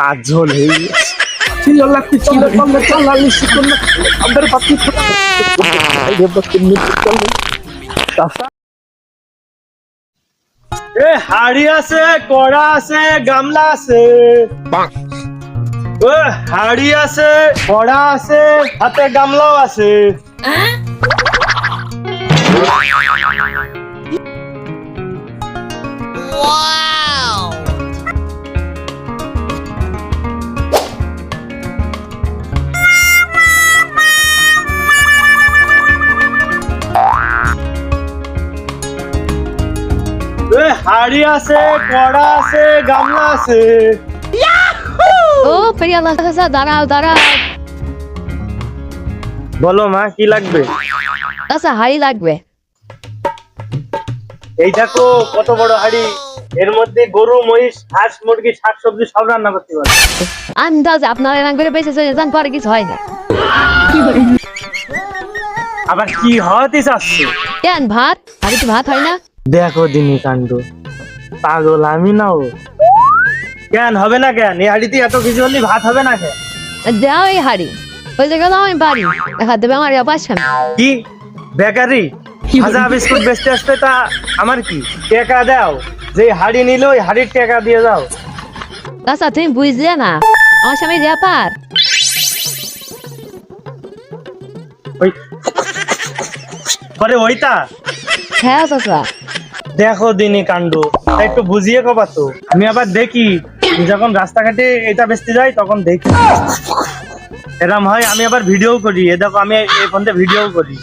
পাঁচজন হয়ে গেছে। এ হাড়ি আছে কড়া আছে গামলা আছে। ও হাড়ি আছে কড়া আছে হাতে গামলাও আছে। এ হাড়ি আছে কড়া আছে গামলা আছে। ও প্রিয়ালা দাঁড়াও দাঁড়াও। বলো মা কি লাগবে? হাড়ি লাগবে। এই দেখো কত বড় হাড়ি। এর মধ্যে গরু মহিষ হাঁস মুরগি শাকসবজি সব রান্না করতে পারে। আন্দাজ আপনার এরকম করে বেঁচে চলে যান পরে কিছু হয় না। আবার কি হতে চাচ্ছে? কেন ভাত? তো ভাত হয় না? দেখো দিনী কাণ্ড। পাগল আমি না ও। কেন হবে না কেন? এই হাড়িতে এত কিছু হলে ভাত হবে না কেন? দাও এই হাড়ি। ওই জায়গায় দাও আমি বাড়ি দেখা দেবে আমার পাঁচখান কি? বেকারি? ভাজা বিস্কুট বেচতে আসতে তা আমার কি? টাকা দাও। যে হাড়ি নিল ওই হাড়ির টাকা দিয়ে দাও। কাকা তুমি বুঝলে না? আমার স্বামী ব্যাপার ওই করে ওইটা। হ্যাঁ চাচা দেখো দিনী কাণ্ড। একটু বুঝিয়ে কবা তো। আমি আবার দেখি যখন রাস্তাঘাটে এটা বেচতে যাই তখন দেখি। এরম হয় আমি আবার ভিডিও করি। এ দেখো আমি এই ফোনতে ভিডিও করি।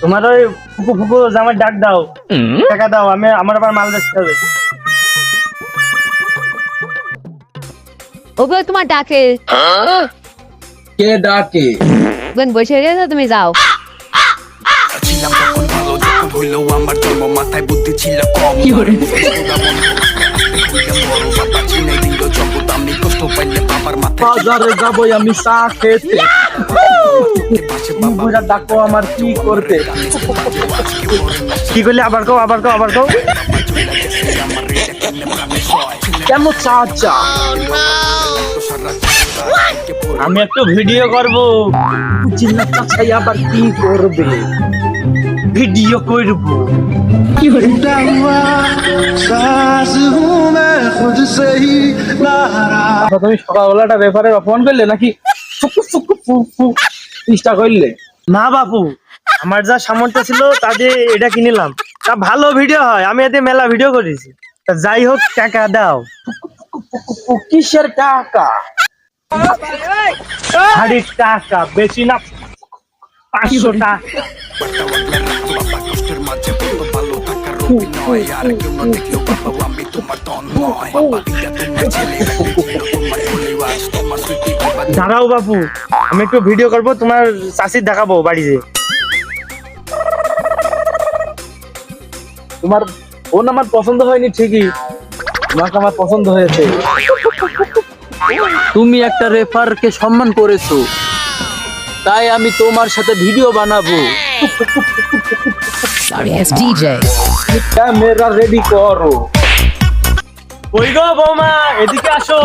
তোমার ওই ফুকু ফুকু জামার ডাক দাও। টাকা দাও আমি আমার আবার মাল বেচতে হবে। ও বউ তোমার ডাকে। কে ডাকে? বসে গেছে তুমি যাও। হইল আমার জন্ম মাথায় বুদ্ধি ছিল কম। বাজারে যাব আমি চা খেতে। বুঝা ডাকো আমার কি করতে কি করলে? আবার কও আবার কও আবার কও। কেন চা চা? আমি একটু ভিডিও করব। চিল্লা চাচাই আবার কি করবে? ভিডিও করব। তুমি সকালবেলাটা ব্যাপারে ফোন করলে নাকি চেষ্টা করলে? না বাপু আমার যা সামর্থ্য ছিল তাতে এটা কিনিলাম। তা ভালো ভিডিও হয় আমি এতে মেলা ভিডিও করেছি। তা যাই হোক টাকা দাও। কিসের টাকা? হাড়ির টাকা বেশি না পাঁচশো টাকা। দাঁড়াও বাপু, আমি একটু ভিডিও করব, তোমার চাষির দেখাবো বাড়িতে। তোমার ফোন আমার পছন্দ হয়নি ঠিকই। তোমাকে আমার পছন্দ হয়েছে। তুমি একটা রেফারকে সম্মান করেছ। তাই আমি তোমার সাথে ভিডিও বানাবো। ক্যামেরা রেডি করো। ওই গো বৌমা? এদিকে আসো।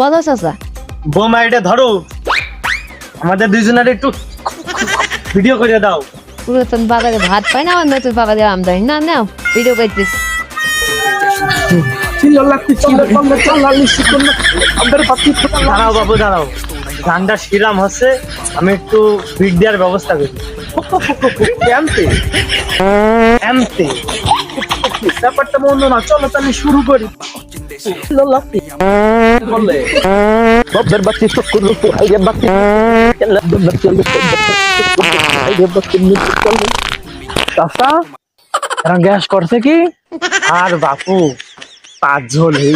বলো চাচা। বৌমা এটা ধরো। আমাদের দুইজনের একটু ভিডিও করে দাও। পুরাতন বাবারে ভাত পায় না আমার নতুন বাবারে আমদানি না নাও ভিডিও করতেছ। চিল্লা লাগতে চিল্লা করলে চাল্লা লিখছি আমাদের বাকি দাঁড়াও বাবু দাঁড়াও। গানটা শিলাম হচ্ছে, আমি একটু বিট দেওয়ার ব্যবস্থা করি। ক্যাম্পে এমতে। ব্যাপারটা মন্দ না, চলো তাহলে শুরু করি। বললে বাবার বাকি তো করল তো আইয়া বাকি চিল্লা বাকি আইয়া বাকি নিতে চলো চাচা এরা গ্যাস করছে কি? আর বাপু পাঁচ ঝোল হয়ে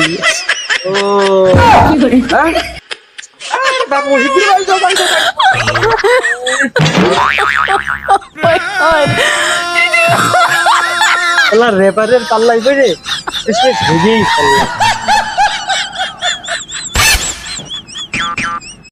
ও হ্যাঁ? বাবু হিগির বাড়ি যাও বাড়ি যাও। রেপারের পাল্লাই করে শেষ ভেজেই ফেললাম।